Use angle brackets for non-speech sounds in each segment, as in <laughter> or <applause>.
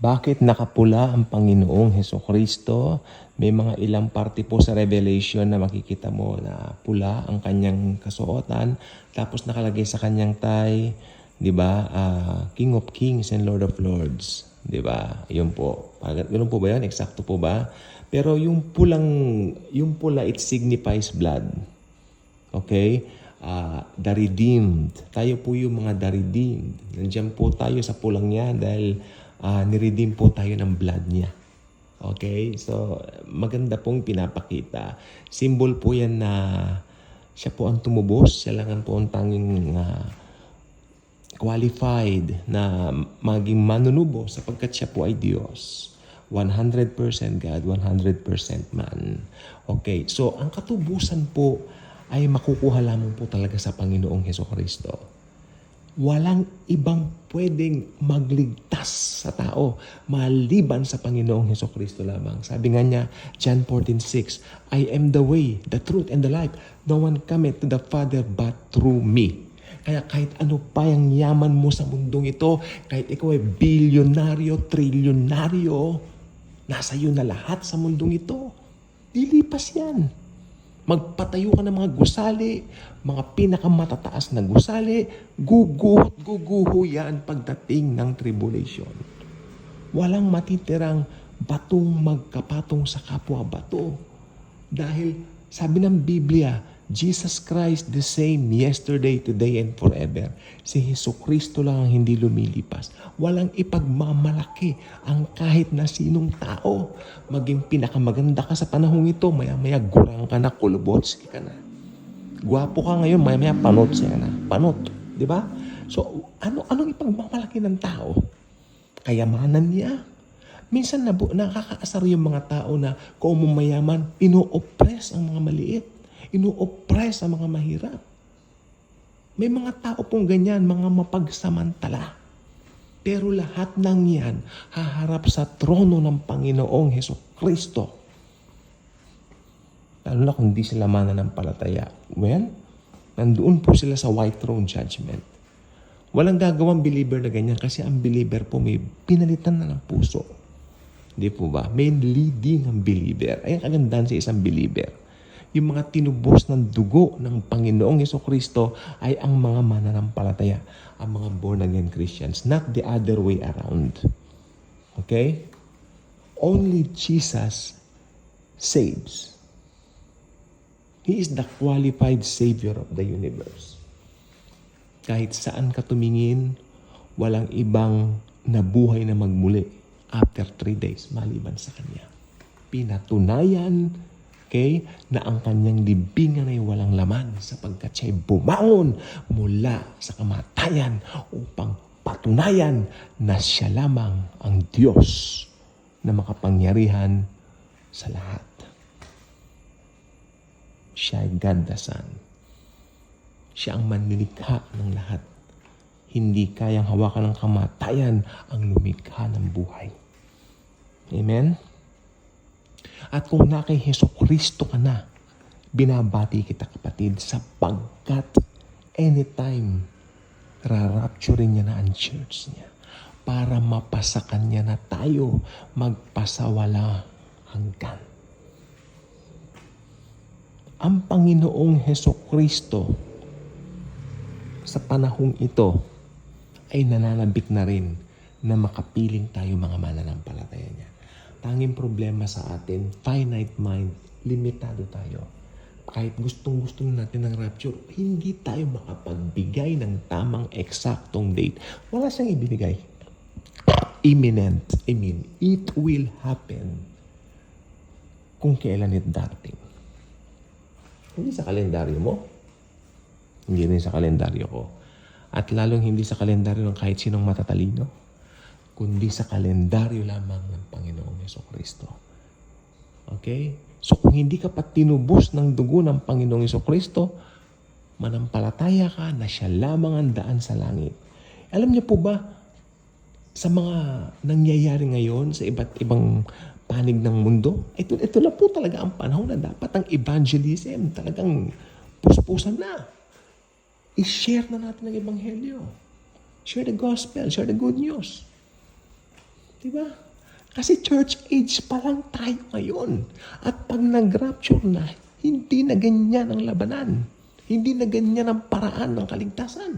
Bakit nakapula ang Panginoong Heso Kristo? May mga ilang parte po sa Revelation na makikita mo na pula ang kanyang kasuotan. Tapos nakalagay sa kanyang tay, di ba, ah, King of Kings and Lord of Lords. Di ba? Yun po. Ganun po ba yun? Eksakto po ba? Pero yung pulang, yung pula, it signifies blood. Okay? Ah, the redeemed. Tayo po yung mga the redeemed. Nandiyan po tayo sa pulang niya dahil ah, niredeem po tayo ng blood niya. Okay? So, maganda pong pinapakita. Symbol po yan na siya po ang tumubos. Siya lang ang po ang tanging ah, qualified na maging manunubo sapagkat siya po ay Diyos. 100% God, 100% man. Okay, so ang katubusan po ay makukuha lamang po talaga sa Panginoong Heso Kristo. Walang ibang pwedeng magligtas sa tao maliban sa Panginoong Heso Kristo lamang. Sabi nga niya, John 14.6, I am the way, the truth, and the life. No one cometh to the Father but through me. Kaya kahit ano pa yung yaman mo sa mundong ito, kahit ikaw ay bilyonaryo, trilyonaryo, nasa iyo na lahat sa mundong ito. Lilipas yan. Magpatayo ka ng mga gusali, mga pinakamatataas na gusali, guguhot, guguho yan pagdating ng tribulation. Walang matitirang batong magkapatong sa kapwa bato. Dahil sabi ng Biblia, Jesus Christ the same yesterday, today, and forever. Si Heso Kristo lang ang hindi lumilipas. Walang ipagmamalaki ang kahit na sinong tao. Maging pinakamaganda ka sa panahong ito, maya-maya gurang ka na, kulubotski ka na. Gwapo ka ngayon, maya-maya panot siya na. Panot. Di ba? So, ano anong ipagmamalaki ng tao? Kayamanan niya. Minsan nabu, nakakaasar yung mga tao na kung mayaman, ino-oppress ang mga maliit. Ino-oppress ang mga mahirap. May mga tao pong ganyan, mga mapagsamantala. Pero lahat ng yan haharap sa trono ng Panginoong Heso Kristo. Lalo na kung di sila mananampalataya. Well, nandoon po sila sa white throne judgment. Walang gagawang believer na ganyan kasi ang believer po may pinalitan na ng puso. Di po ba? May leading ang believer. Ay, ang kagandahan sa isang believer. Yung mga tinubos ng dugo ng Panginoong Yeso Kristo ay ang mga mananampalataya, ang mga born-again Christians, not the other way around. Okay? Only Jesus saves. He is the qualified Savior of the universe. Kahit saan ka tumingin, walang ibang nabuhay na magmuli after three days maliban sa Kanya. Pinatunayan, okay, na ang Kanyang libingan ay walang laman sapagkat siya'y bumangon mula sa kamatayan upang patunayan na siya lamang ang Diyos na makapangyarihan sa lahat. Siya ay God the. Siya ang manlilikha ng lahat. Hindi kayang hawakan ng kamatayan ang lumikha ng buhay. Amen? At kung na kay Heso Kristo ka na, binabati kita kapatid sapagkat anytime rarapturin niya na ang church niya para mapasakan niya na tayo magpasawala hanggan. Ang Panginoong Heso Kristo sa panahong ito ay nananabik na rin na makapiling tayo mga mananampalataya niya. Tanging problema sa atin, finite mind, limitado tayo. Kahit gustong gusto natin ng rapture, hindi tayo makapagbigay ng tamang eksaktong date. Wala siyang ibinigay. Imminent. I mean, it will happen kung kailan it dating. Hindi sa kalendaryo mo. Hindi rin sa kalendaryo ko. At lalong hindi sa kalendaryo ng kahit sinong matatalino, kundi sa kalendaryo lamang ng Panginoong Yeso Kristo. Okay? So kung hindi ka pa tinubos ng dugo ng Panginoong Yeso Kristo, manampalataya ka na siya lamang ang daan sa langit. Alam niyo po ba, sa mga nangyayari ngayon sa iba't ibang panig ng mundo, ito, ito na po talaga ang panahon na dapat ang evangelism talagang puspusan na. I-share na natin ang ebanghelyo. Share the gospel, share the good news. Di ba? Kasi church age pa lang tayo ngayon. At pag nag-rapture na, hindi na ganyan ang labanan. Hindi na ganyan ang paraan ng kaligtasan.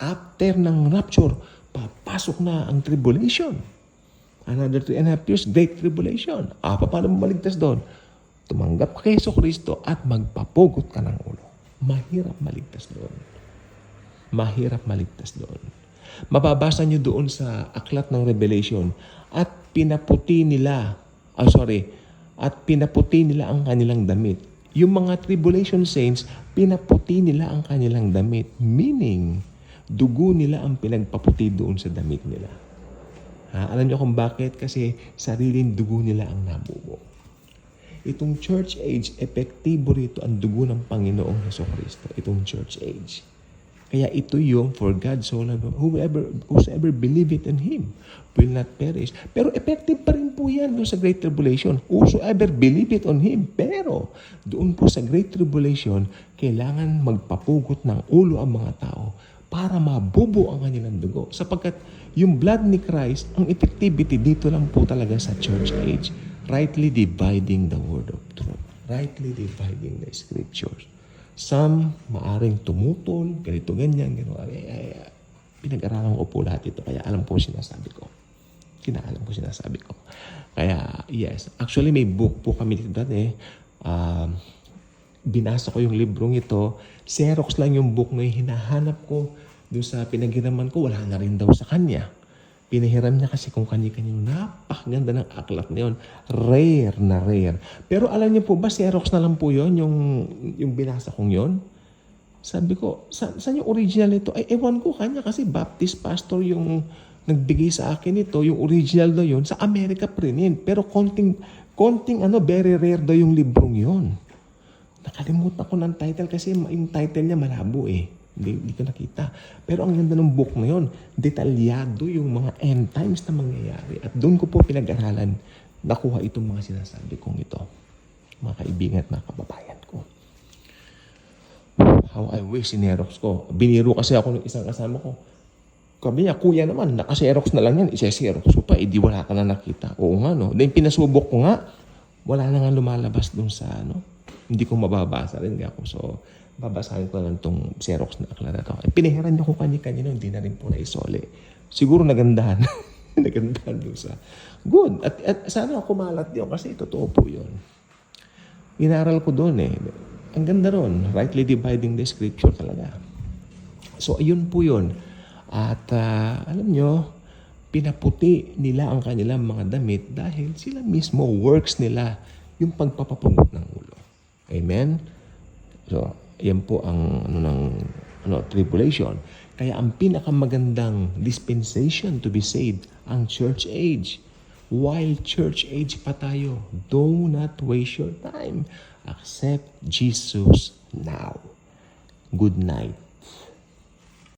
After ng rapture, papasok na ang tribulation. Another three and a half years, great tribulation. Ah, paano mo maligtas doon? Tumanggap ka kay Yeso Kristo at magpapugot ka ng ulo. Mahirap maligtas doon. Mahirap maligtas doon. Mababasa nyo doon sa aklat ng Revelation at pinaputi nila, ah sorry, at pinaputi nila ang kanilang damit. Yung mga tribulation saints, pinaputi nila ang kanilang damit. Meaning, dugo nila ang pinagpaputi doon sa damit nila. Ha? Alam niyo kung bakit? Kasi sariling dugo nila ang nabubo. Itong church age, epektibo rito ang dugo ng Panginoong Heso Kristo. Itong church age. Kaya ito yung for God so loved whoever whosoever believe it in Him will not perish. Pero effective pa rin po yan doon sa Great Tribulation. Whosoever believe it on Him. Pero doon po sa Great Tribulation, kailangan magpapugot ng ulo ang mga tao para mabubo ang kanilang dugo. Sapagkat yung blood ni Christ, ang effectivity dito lang po talaga sa church age. Rightly dividing the word of truth. Rightly dividing the scriptures. Some maaring tumutol, ganito, ganyan, ganito. Pinag-aralan ko po lahat ito, kaya alam ko sinasabi ko. Kinaalam ko sinasabi ko. Kaya, yes. Actually, may book po kami dito dati. Um, binasa ko yung librong ito. Xerox lang yung book na hinahanap ko. Doon sa pinaghiraman ko, wala na rin daw sa kanya. Pinahiram niya kasi kung kanya-kanyang napakaganda ng aklat na yun. Rare na rare. Pero alam niyo po ba, Xerox na lang po yun, yung, yung binasa kong yun? Sabi ko, sa, saan yung original nito? Ay, ewan ko kanya kasi Baptist pastor yung nagbigay sa akin ito. Yung original daw yun, sa Amerika prinin. Pero konting, konting ano, very rare daw yung librong yun. Nakalimutan ko ng title kasi yung title niya malabo eh. Hindi, hindi ko nakita. Pero ang ganda ng book na yun, detalyado yung mga end times na mangyayari. At doon ko po pinag-aralan, nakuha itong mga sinasabi kong ito. Mga kaibigan at mga kababayan ko. How I wish sinerox ko. Biniro kasi ako ng isang kasama ko. Sabi niya, kuya naman, nakaserox na lang yan, isa-serox ko pa, edi wala ka na nakita. Oo nga, no? Then pinasubok ko nga, wala na nga lumalabas dun sa, ano, hindi ko mababasa rin ako. So, babasahin ko lang tong Xerox na akla na to. Eh, pinahiran kung kanya-kanya hindi na rin po naisole. Siguro nagandahan. <laughs> nagandahan doon sa... Good. At, at sana kumalat yun kasi totoo po yun. Inaral ko doon eh. Ang ganda ron. Rightly dividing the scripture talaga. So, ayun po yun. At ah, alam nyo, pinaputi nila ang kanilang mga damit dahil sila mismo works nila yung pagpapapugot ng ulo. Amen? So, yan po ang ano ng ano tribulation. Kaya ang pinakamagandang dispensation to be saved ang church age. While church age pa tayo, do not waste your time. Accept Jesus now. Good night.